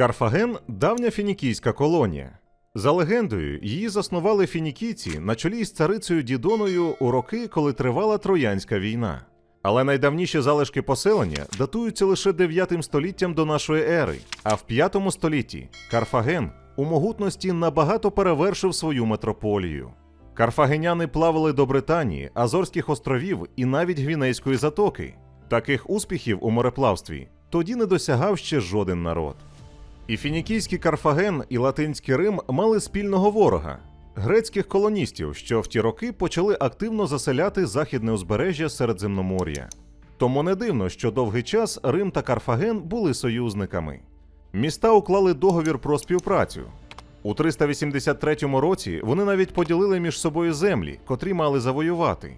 Карфаген давня фінікійська колонія. За легендою, її заснували фінікійці на чолі з царицею Дідоною у роки, коли тривала Троянська війна. Але найдавніші залишки поселення датуються лише 9 століттям до нашої ери, а в 5 столітті Карфаген у могутності набагато перевершив свою метрополію. Карфагеняни плавали до Британії, Азорських островів і навіть Гвінейської затоки. Таких успіхів у мореплавстві тоді не досягав ще жоден народ. І фінікійський Карфаген, і латинський Рим мали спільного ворога грецьких колоністів, що в ті роки почали активно заселяти західне узбережжя Середземномор'я. Тому не дивно, що довгий час Рим та Карфаген були союзниками. Міста уклали договір про співпрацю. У 383 році вони навіть поділили між собою землі, котрі мали завоювати.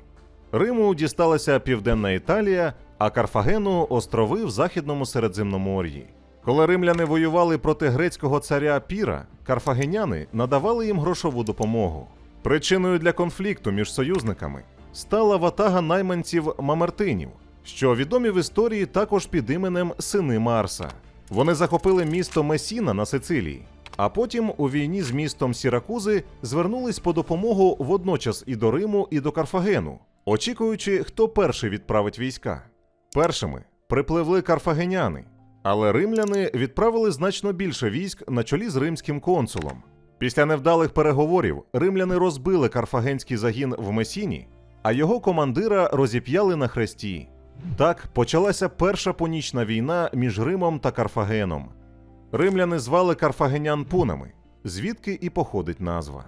Риму дісталася Південна Італія, а Карфагену острови в Західному Середземномор'ї. Коли римляни воювали проти грецького царя Піра, карфагеняни надавали їм грошову допомогу. Причиною для конфлікту між союзниками стала ватага найманців Мамертинів, що відомі в історії також під іменем Сини Марса. Вони захопили місто Месіна на Сицилії, а потім у війні з містом Сіракузи звернулись по допомогу водночас і до Риму, і до Карфагену, очікуючи, хто перший відправить війська. Першими припливли карфагеняни, але римляни відправили значно більше військ на чолі з римським консулом. Після невдалих переговорів римляни розбили карфагенський загін в Месіні, а його командира розіп'яли на хресті. Так почалася перша понічна війна між Римом та Карфагеном. Римляни звали карфагенян пунами, звідки і походить назва.